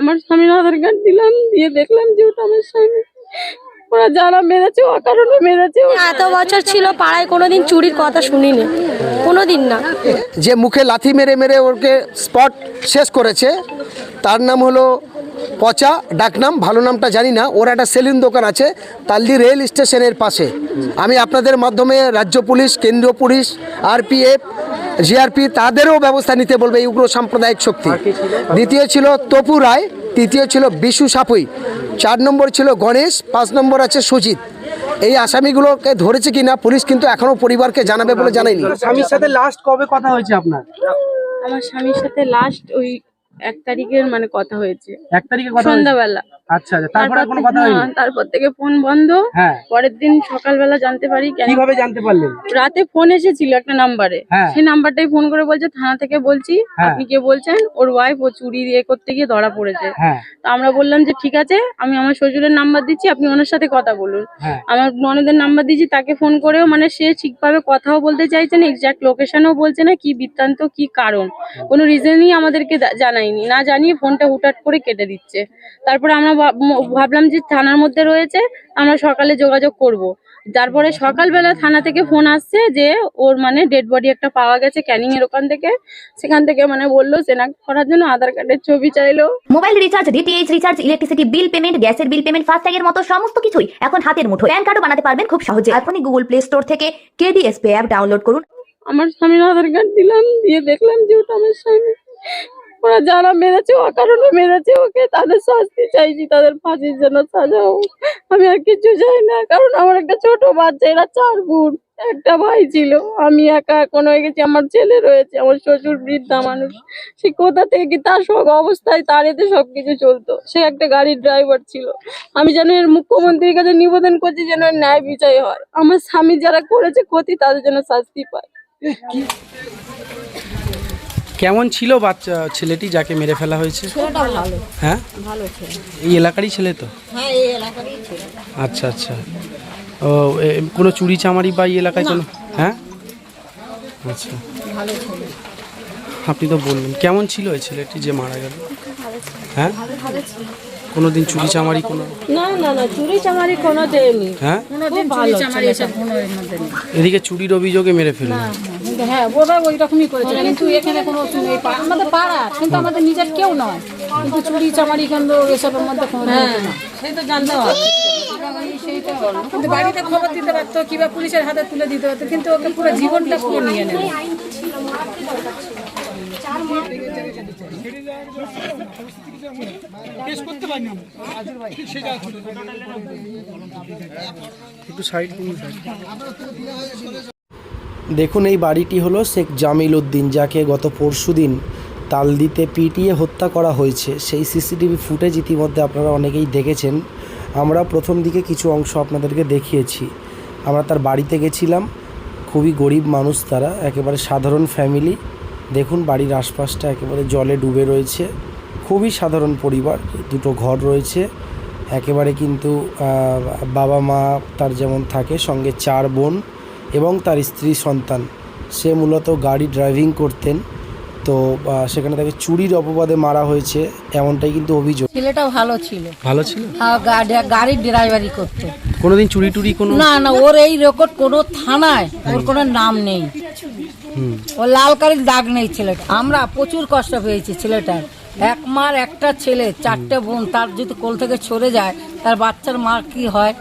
আমার স্বামীর আধার কার্ড দিলাম দিয়ে দেখলাম যে ওটা আমার স্বামী। ওরা যারা মেরেছে অকারণে মেরেছে এত বছর ছিল পাড়ায় কোনোদিন চুরির কথা শুনিনি। কোনোদিন না। যে মুখে লাথি মেরে মেরে ওকে স্পট শেষ করেছে তার নাম হলো পচা ডাকনাম ভালো নামটা জানি না। ওর একটা সেলুন দোকান আছে তালদি রেল স্টেশনের পাশে। আমি আপনাদের মাধ্যমে রাজ্য পুলিশ কেন্দ্রীয় পুলিশ আরপিএফ জিআরপি তাদেরও ব্যবস্থা নিতে বলবে এই উগ্র সাম্প্রদায়িক শক্তি। দ্বিতীয় ছিল তপু রায় তৃতীয় ছিল বিশু সাপুই চার নম্বর ছিল গণেশ পাঁচ নম্বর আছে সুজিত। এই আসামিগুলোকে ধরেছে কিনা পুলিশ কিন্তু এখনও পরিবারকে জানাবে বলে জানায়নি। স্বামীর সাথে লাস্ট কবে কথা হয়েছে আপনার? আমার স্বামীর সাথে লাস্ট ওই এক তারিখের মানে কথা হয়েছে। এক তারিখে সন্ধ্যাবেলা। আচ্ছা আচ্ছা তারপরে কোনো কথা হয়নি? হ্যাঁ, তারপর থেকে ফোন বন্ধ। হ্যাঁ। পরের দিন সকালবেলা জানতে পারি কীভাবে জানতে পারলেন? রাতে ফোন এসেছিল একটা নাম্বারে। হ্যাঁ। সেই নাম্বারটাই ফোন করে বলছে থানা থেকে বলছি। আপনি কে বলছেন? ওর ওয়াইফ ও চুরি দিয়ে করতে গিয়ে ধরা পড়েছে। তো আমরা বললাম যে ঠিক আছে আমি আমার শ্বশুরের নাম্বার দিচ্ছি আপনি ওনার সাথে কথা বলুন। আমার ননদের নাম্বার দিয়েছি তাকে ফোন করেও মানে সে ঠিকভাবে কথাও বলতে চাইছে না এক্সাক্ট লোকেশনও বলছে না কি বৃত্তান্ত কি কারণ। কোনো রিজনই আমাদেরকে জানায়নি। না জানিয়ে ফোনটা হুটহাট করে কেটে দিচ্ছে। তারপরে আমরা ভাবলাম যে থানার মধ্যে রয়েছে আমরা সকালে যোগাযোগ করব। তারপরে সকালবেলা থানা থেকে ফোন আসছে যে ওর মানে ডেড বডি একটা পাওয়া গেছে ক্যানিং এর ওখান থেকে। সেখান থেকে মানে বলল সেনাক্ত করার জন্য আধার কার্ডের ছবি চাইলো। Mobile recharge DTH recharge electricity bill payment গ্যাসের বিল পেমেন্ট ফাস্ট্যাগের মতো সমস্ত কিছুই এখন হাতের মুঠোয়। প্যান কার্ডও বানাতে পারবেন খুব সহজে। এখনই গুগল প্লে স্টোর থেকে কেডিএস পে অ্যাপ ডাউনলোড করুন। আমার স্বামীর আধার কার্ড দিলাম দিয়ে দেখলাম যে ওটা আমার স্বামী। ওরা যারা মেরেছে অকারণে মেরেছে, ওকে তাদের শাস্তি চাইছি, তাদের ফাঁসির জন্য সাজাও আমি আর কিছু চাই না, কারণ আমার একটা ছোট বাচ্চা, এরা চার বোন একটা ভাই ছিল, আমি একা এখন হয়ে গেছি, আমার ছেলে রয়েছে, আমার শ্বশুর বৃদ্ধা মানুষ। সে কোথা থেকে কি তার সব অবস্থায়, তার এতে সবকিছু চলতো। সে একটা গাড়ির ড্রাইভার ছিল। আমি যেন এর মুখ্যমন্ত্রীর কাছে নিবেদন করছি যেন ন্যায় বিচার হয়। আমার স্বামী যারা করেছে ক্ষতি, তাদের জন্য শাস্তি পায়। কেমন ছিল বাচ্চা ছেলেটি যাকে মেরে ফেলা হয়েছে? ছেলেটা ভালো। হ্যাঁ? ভালো ছেলে। এই এলাকারই ছেলে তো? হ্যাঁ এই এলাকারই ছিল। আচ্ছা আচ্ছা। ও কোনো চুরি চামারি বা এই এলাকায় কোনো? হ্যাঁ? আচ্ছা। ভালো ছেলে। আপনি তো বললেন কেমন ছিল এই ছেলেটি যে মারা গেল? হ্যাঁ? কোনো দিন চুরি চামারি কোনো? না না না চুরি চামারি কোনো দেয়নি। হ্যাঁ। এদিকে চুরির অভিযোগে মেরে ফেলল। হ্যাঁ ওরা ওই রকমই করেছে। কিন্তু এখানে কোনো আমাদের পাড়া কিন্তু আমাদের নিজের কেউ নয়। কিন্তু চুরি চামারি কিন্তু এসবের মধ্যে কোনো সেই তো জানতে হবে কিন্তু বাড়িতে খবর দিতে পারতো কিংবা পুলিশের হাতে তুলে দিতে পারতো কিন্তু ওকে পুরো জীবনটা পুরো নিয়ে নেবে। একটু সাইড। দেখুন, এই বাড়িটি হলো শেখ জামিল উদ্দিন, যাকে গত পরশুদিন তালদিতে পিটিয়ে হত্যা করা হয়েছে। সেই সিসিটিভি ফুটেজ ইতিমধ্যে আপনারা অনেকেই দেখেছেন। আমরা প্রথম দিকে কিছু অংশ আপনাদেরকে দেখিয়েছি। আমরা তার বাড়িতে গেছিলাম। খুবই গরিব মানুষ তারা, একেবারে সাধারণ ফ্যামিলি। দেখুন, বাড়ির আশপাশটা একেবারে জলে ডুবে রয়েছে। খুবই সাধারণ পরিবার, দুটো ঘর রয়েছে। একেবারে কিন্তু বাবা মা তার যেমন থাকে, সঙ্গে চার বোন। এবং তার স্ত্রী সন্তান। সে মূলত গাড়ি ড্রাইভিং করতেন। তো সেখানে তাকে চুরির অপবাদে মারা হয়েছে এমনটাই কিন্তু অভিযোগ। ছেলেটা ভালো ছিল। ভালো ছিল? গাড়ির ড্রাইভারি করতো। কোনোদিন চুরি টুরি কোনো না না ওর এই রেকর্ড কোনো থানায় ওর কোনো নাম নেই। ও লাল কারির দাগ নেই ছেলেটা। আমরা প্রচুর কষ্ট পেয়েছি ছেলেটার। এক মার একটা ছেলে চারটে বোন তার যদি কোল থেকে সরে যায় তার বাচ্চার মা কি হয়?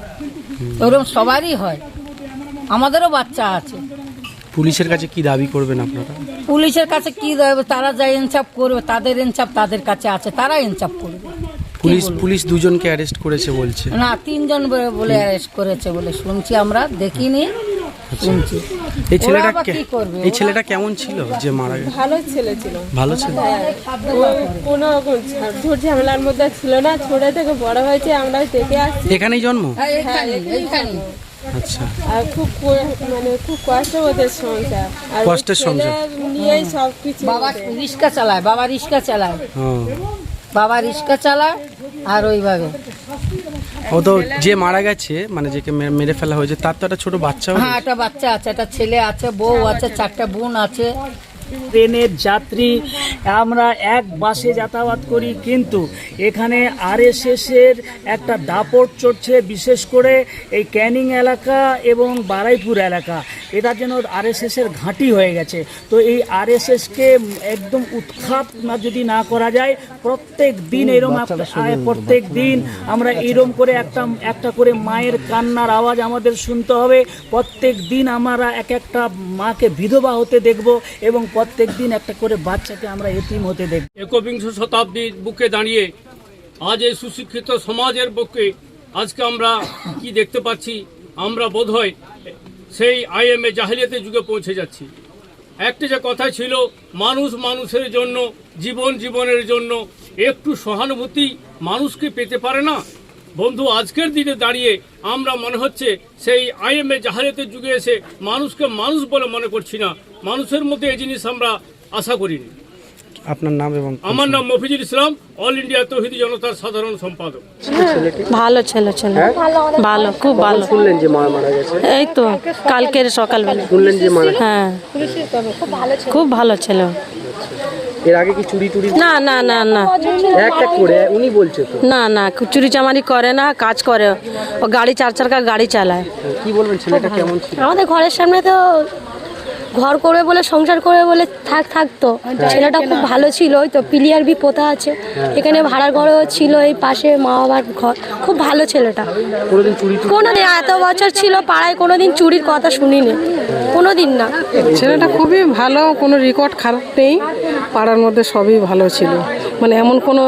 ওরকম সবারই হয়। আমাদেরও বাচ্চা আছে। পুলিশের কাছে কি দাবি করবেন আপনারা? পুলিশের কাছে কি দাবি তারা যা ইনসাফ করবে তাদের ইনসাফ তাদের কাছে আছে তারা ইনসাফ করবে। পুলিশ পুলিশ দুজনকে অ্যারেস্ট করেছে বলছে। না তিনজন বলে- বলে অ্যারেস্ট করেছে বলে শুনছি আমরা দেখিনি শুনছি। এই ছেলেটা কি করবে? এই ছেলেটা কেমন ছিল যে মারা গেছে? ভালো ছেলে ছিল। ভালো ছিল? ও কোনো রকম ঝামেলার মধ্যে ছিল না ছোট থেকে বড় হয়েছে আমরা দেখে আসছি। এখানেই জন্ম? হ্যাঁ, এইখানে আচ্ছা। আর খুব ক- মানে খুব কষ্ট ওদের সংসার। আর কষ্টের সংসার। নিয়েই সব কিছু বাবা রিক্সা চালায় বাবা রিক্সা চালায়। ও। বাবা রিক্সা চালায় আর ওইভাবে। ও তো যে মারা গেছে মানে যে মেরে ফেলা হয়েছে তার তো একটা ছোট বাচ্চা হ্যাঁ একটা বাচ্চা আছে একটা ছেলে আছে বউ আছে চারটা বোন আছে। ট্রেনের যাত্রী আমরা এক বাসে যাতায়াত করি কিন্তু এখানে আরএসএসের একটা দাপট চড়ছে বিশেষ করে এই ক্যানিং এলাকা এবং বারাইপুর এলাকা। এটা যেন আরএসএসের ঘাঁটি হয়ে গেছে। তো এই আরএসএসকে একদম উৎখাত না যদি না করা যায় প্রত্যেক দিন এরম প্রত্যেক দিন আমরা এরম করে একটা একটা করে মায়ের কান্নার আওয়াজ আমাদের শুনতে হবে। প্রত্যেক দিন আমরা এক একটা মাকে বিধবা হতে দেখব এবং প্রত্যেক দিন একটা করে বাচ্চাকে আমরা এতিম হতে দেখব একবিংশ শতাব্দীর বুকে দাঁড়িয়ে আজ এই সুশিক্ষিত সমাজের পক্ষে আজকে আমরা কি দেখতে পাচ্ছি, আমরা বোধহয় সেই আইএমএ জাহিলিয়াতের যুগে পৌঁছে যাচ্ছি। একটি যে কথা ছিল, মানুষ মানুষের জন্য, জীবন জীবনের জন্য একটু সহানুভূতি মানুষকে পেতে পারে না? বন্ধু আজকের দিনে দাঁড়িয়ে আমরা মনে হচ্ছে সেই আইএমএ জাহালিয়াতের যুগে এসে মানুষকে মানুষ বলে মনে করছি না। মানুষের মধ্যে এই জিনিস আমরা আশা করিনি। আপনার নাম এবং আমার নাম মফিজুল ইসলাম অল ইন্ডিয়া তৌহিদি জনতার সাধারণ সম্পাদক। ভালো ছেলে ছেলে। ভালো খুব ভালো। শুনলেন যে মা মারা গেছে? এই তো কালকের সকালবেলা। শুনলেন যে মারা হ্যাঁ। খুব ভালো ছিল। এর আগে কি চুরি টুরি না না না না। এক এক করে উনি বলছে তো। না না চুরি চামারি করে না কাজ করে। ও গাড়ি চার চাকা গাড়ি চালায়। কি বলবেন ছেলেটা কেমন ছিল? আমাদের ঘরের সামনে তো ঘর করবে বলে সংসার করবে বলে থাক থাকতো ছেলেটা খুব ভালো ছিল ওই তো পিলিয়ার বি পোতা আছে। এখানে ভাড়ার ঘরও ছিল এই পাশে মা বাবার ঘর। খুব ভালো ছেলেটা। কোনো দিন কোনোদিন এত বছর ছিল পাড়ায় কোনোদিন চুরির কথা শুনিনি। কোনোদিন না। ছেলেটা খুবই ভালো কোনো রেকর্ড খারাপ নেই। পাড়ার মধ্যে সবই ভালো ছিল। মানে এমন কোনো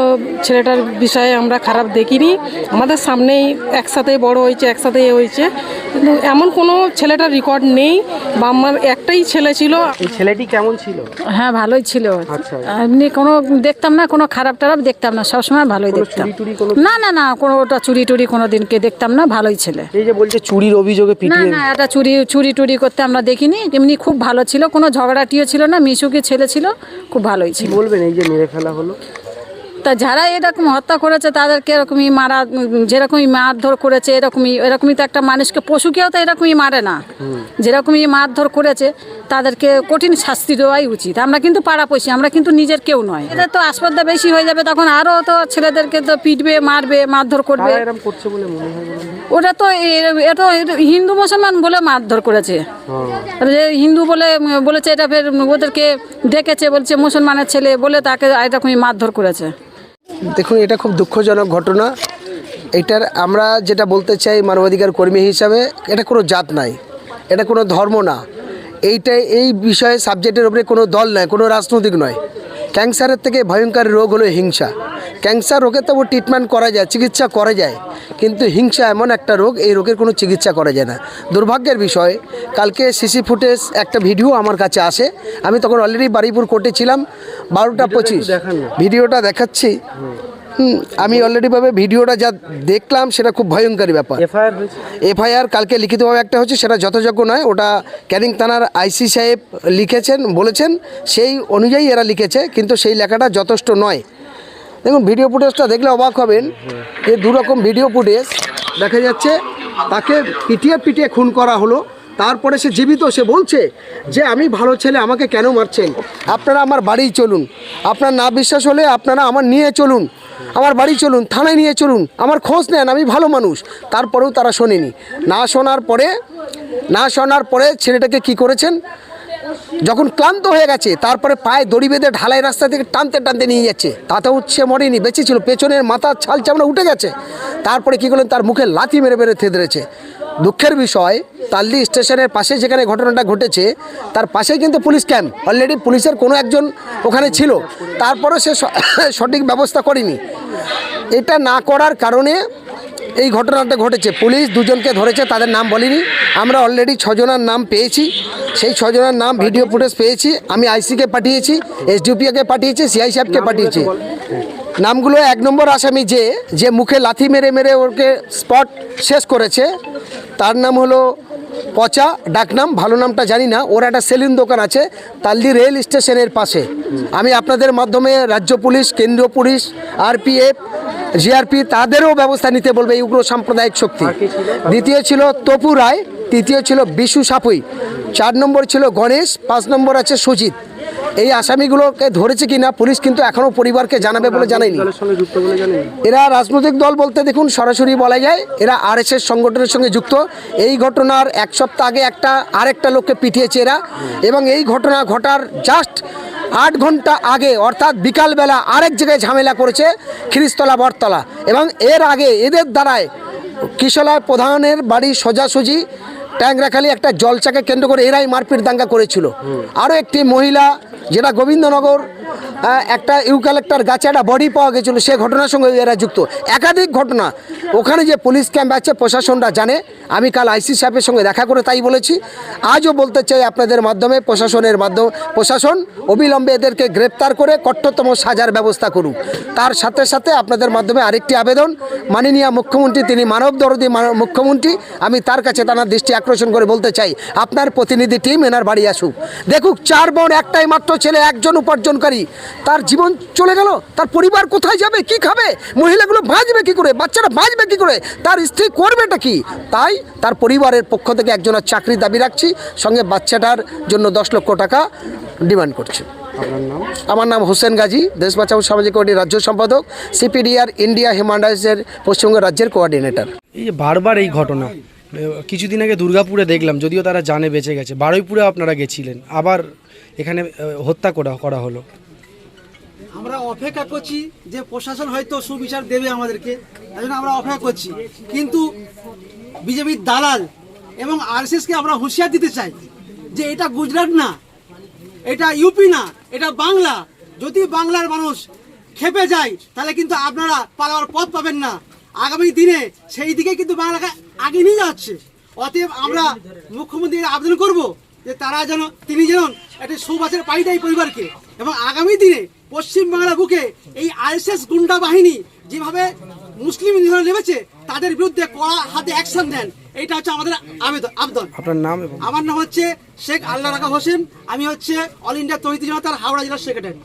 ছেলেটার বিষয়ে আমরা খারাপ দেখিনি। আমাদের সামনেই একসাথে বড় হয়েছে একসাথে এ হয়েছে। কিন্তু এমন কোনো ছেলেটার রেকর্ড নেই বা আমার একটাই ছেলে ছিল। এই ছেলেটি কেমন ছিল? হ্যাঁ ভালোই ছিল। আচ্ছা। এমনি কোনো দেখতাম না কোনো খারাপ টারাপ দেখতাম না সবসময় ভালোই দেখতাম। চুরি কোনো না না না কোনোটা চুরি টুরি কোনো দিনকে দেখতাম না ভালোই ছেলে। এই যে বলছে চুরির অভিযোগে না পিটিয়ে। না এটা চুরি চুরি টুরি করতে আমরা দেখিনি। এমনি খুব ভালো ছিল কোনো ঝগড়াটিও ছিল না মিশুকে ছেলে ছিল খুব ভালোই ছিল। বলবেন এই যে মেরে ফেলা হলো? তা যারা এরকম হত্যা করেছে তাদেরকে এরকমই মারা যেরকমই মারধর করেছে এরকমই এরকমই তো একটা মানুষকে পশুকেও তো এরকমই মারে না। যেরকমই মারধর করেছে তাদেরকে কঠিন শাস্তি দেওয়াই উচিত। আমরা কিন্তু পাড়াপড়শি আমরা কিন্তু নিজের কেউ নয়। এদের তো আসপদ্দা বেশি হয়ে যাবে তখন আরও তো ছেলেদেরকে তো পিটবে মারবে মারধর করবে? ওটা তো এটা হিন্দু মুসলমান বলে মারধর করেছে। হ্যাঁ। যে হিন্দু বলে বলেছে এটা ফের ওদেরকে ডেকেছে বলছে মুসলমানের ছেলে বলে তাকে এরকমই মারধর করেছে। দেখুন, এটা খুব দুঃখজনক ঘটনা। এটার আমরা যেটা বলতে চাই মানবাধিকার কর্মী হিসাবে, এটা কোনো জাত নাই, এটা কোনো ধর্ম না। এইটাই এই বিষয়ে সাবজেক্টের উপরে কোনো দল নয় কোনো রাজনৈতিক নয়। ক্যান্সারের থেকে ভয়ঙ্কর রোগ হলো হিংসা। ক্যান্সার রোগে তবু ট্রিটমেন্ট করা যায় চিকিৎসা করা যায় কিন্তু হিংসা এমন একটা রোগ এই রোগের কোনো চিকিৎসা করা যায় না। দুর্ভাগ্যের বিষয় কালকে সিসি ফুটেজ একটা ভিডিও আমার কাছে আসে। আমি তখন অলরেডি বারুইপুর কোর্টে ছিলাম বারোটা পঁচিশ। ভিডিওটা দেখাচ্ছি। আমি অলরেডিভাবে ভিডিওটা যা দেখলাম সেটা খুব ভয়ঙ্কর ব্যাপার। এফআইআর কালকে লিখিতভাবে একটা হচ্ছে সেটা যথাযোগ্য নয়। ওটা ক্যানিং থানার আইসি সাহেব লিখেছেন বলেছেন সেই অনুযায়ী এরা লিখেছে কিন্তু সেই লেখাটা যথেষ্ট নয়। দেখুন ভিডিও ফুটেজটা দেখলে অবাক হবেন যে দুরকম ভিডিও ফুটেজ দেখা যাচ্ছে। তাকে পিটিয়ে পিটিয়ে খুন করা হলো। তারপরে সে জীবিত, সে বলছে যে, আমি ভালো ছেলে, আমাকে কেন মারছেন? আপনারা আমার বাড়ি চলুন। আপনার না বিশ্বাস হলে আপনারা আমার নিয়ে চলুন। আমার বাড়ি চলুন, থানায় নিয়ে চলুন। আমার খোঁজ নেন, আমি ভালো মানুষ। তারপরেও তারা শোনেনি। না শোনার পরে, না শোনার পরে ছেলেটাকে কি করেছেন? যখন ক্লান্ত হয়ে গেছে, তারপরে পায়ে দড়ি বেঁধে ঢালাই রাস্তা থেকে টানতে টানতে নিয়ে যাচ্ছে। তাতেও সে মরেনি বেঁচে ছিল পেছনের মাথার ছাল চামড়া উঠে গেছে। তারপরে কি করলেন, তার মুখে লাথি মেরে মেরে থেদরেছে দুঃখের বিষয়, তাল্লি স্টেশনের পাশে যেখানে ঘটনাটা ঘটেছে, তার পাশেই কিন্তু পুলিশ ক্যাম্প। অলরেডি পুলিশের কোনো একজন ওখানে ছিল। তারপরেও সে, সঠিক ব্যবস্থা করেনি। এটা না করার কারণে এই ঘটনাটা ঘটেছে। পুলিশ দুজনকে ধরেছে তাদের নাম বলিনি। আমরা অলরেডি ছজনার নাম পেয়েছি। সেই ছজনের নাম ভিডিও ফুটেজ পেয়েছি। আমি আইসিকে পাঠিয়েছি এসডিপিওকে পাঠিয়েছি সিআই সাহেবকে পাঠিয়েছি। নামগুলো এক নম্বর আসামি যে যে মুখে লাথি মেরে মেরে ওকে স্পট শেষ করেছে তার নাম হলো পচা ডাকনাম ভালো নামটা জানি না। ওর একটা সেলুন দোকান আছে তাল্লি রেল স্টেশনের পাশে। আমি আপনাদের মাধ্যমে রাজ্য পুলিশ কেন্দ্রীয় পুলিশ আরপিএফ জিআরপি তাদেরও ব্যবস্থা নিতে বলবে এই উগ্র সাম্প্রদায়িক শক্তি। দ্বিতীয় ছিল তপু রায়, তৃতীয় ছিল বিশু সাপুই, চার নম্বর ছিল গণেশ, পাঁচ নম্বর আছে সুজিত। এই আসামিগুলোকে ধরেছে কিনা পুলিশ কিন্তু এখনও পরিবারকে জানাবে বলে জানায়নি। এরা রাজনৈতিক দল বলতে দেখুন, সরাসরি বলা যায়, এরা আরএসএস সংগঠনের সঙ্গে যুক্ত। এই ঘটনার এক সপ্তাহ আগে একটা, আরেকটা লোককে পিটিয়েছে এরা। এবং এই ঘটনা ঘটার জাস্ট আট ঘণ্টা আগে, অর্থাৎ বিকালবেলা আরেক জায়গায় ঝামেলা করেছে খিরিস্তলা বটতলা। এবং এর আগে এদের দ্বারায় কিশলায় প্রধানের বাড়ি সোজাসুজি ট্যাংরাখালি একটা জলচাকে কেন্দ্র করে এরাই মারপিট দাঙ্গা করেছিল। আরও একটি মহিলা, যেটা গোবিন্দনগর একটা ইউক্যালেক্টার গাছে একটা বডি পাওয়া গেছিল, সে ঘটনার সঙ্গে এরা যুক্ত। একাধিক ঘটনা। ওখানে যে পুলিশ ক্যাম্প আছে, প্রশাসনরা জানে। আমি কাল আইসি সাহেবের সঙ্গে দেখা করে তাই বলেছি। আজও বলতে চাই আপনাদের মাধ্যমে, প্রশাসনের মাধ্যমে প্রশাসন অবিলম্বে এদেরকে গ্রেপ্তার করে কঠোরতম সাজার ব্যবস্থা করুক। তার সাথে সাথে আপনাদের মাধ্যমে আরেকটি আবেদন। মাননীয় মুখ্যমন্ত্রী, তিনি মানব দরদি মুখ্যমন্ত্রী। আমি তার কাছে তার দৃষ্টি আকর্ষণ করে বলতে চাই, আপনার প্রতিনিধি টিম এনার বাড়ি আসুক। দেখুক, চার বোন, একটাই মাত্র ছেলে, একজন উপার্জনকারী। তার জীবন চলে গেল তার পরিবার কোথায় যাবে কি খাবে মহিলাগুলো বাঁচবে কি করে বাচ্চারা বাঁচবে কি করে তার স্ত্রী করবেটা কি? তাই তার পরিবারের পক্ষ থেকে একজনের চাকরির দাবি রাখছি সঙ্গে বাচ্চাটার জন্য দশ লক্ষ টাকা ডিমান্ড করছি। আমার নাম হোসেন গাজী দেশ বাঁচাও সামাজিক কমিটির রাজ্য সম্পাদক সিপিডিআর ইন্ডিয়া হিউম্যান রাইটসের পশ্চিমবঙ্গ রাজ্যের কোঅর্ডিনেটর। এই যে বারবার এই ঘটনা কিছুদিন আগে দুর্গাপুরে দেখলাম যদিও তারা জানে বেঁচে গেছে বারুইপুরে আপনারা গেছিলেন আবার এখানে হত্যা করা করা হলো। আমরা অপেক্ষা করছি যে প্রশাসন হয়তো সুবিচার দেবে আমাদেরকে তাই জন্য আমরা অপেক্ষা করছি। কিন্তু বিজেপির দালাল এবং আরএসএসকে আমরা হুঁশিয়ার দিতে চাই যে এটা গুজরাট না, এটা ইউপি না, এটা বাংলা। যদি বাংলার মানুষ খেপে যায়, তাহলে কিন্তু আপনারা পালাবার পথ পাবেন না। আগামী দিনে সেই দিকে কিন্তু বাংলাকে আগে নিয়ে যাচ্ছে। অতএব আমরা মুখ্যমন্ত্রীকে আবেদন করব যে তারা যেন, তিনি যেন একটা সুবাসের পাই দেয় পরিবারকে। এবং আগামী দিনে পশ্চিম বাংলা বুকে এই আরএসএস গুন্ডা বাহিনী যেভাবে মুসলিম নিধনে নেমেছে তাদের বিরুদ্ধে কড়া হাতে অ্যাকশন দেন। এইটা হচ্ছে আমাদের আবেদন আবেদন। আপনার নাম আমার নাম হচ্ছে শেখ আল্লাহ রাখা হোসেন আমি হচ্ছে অল ইন্ডিয়া তহিদ জনতার হাওড়া জেলার সেক্রেটারি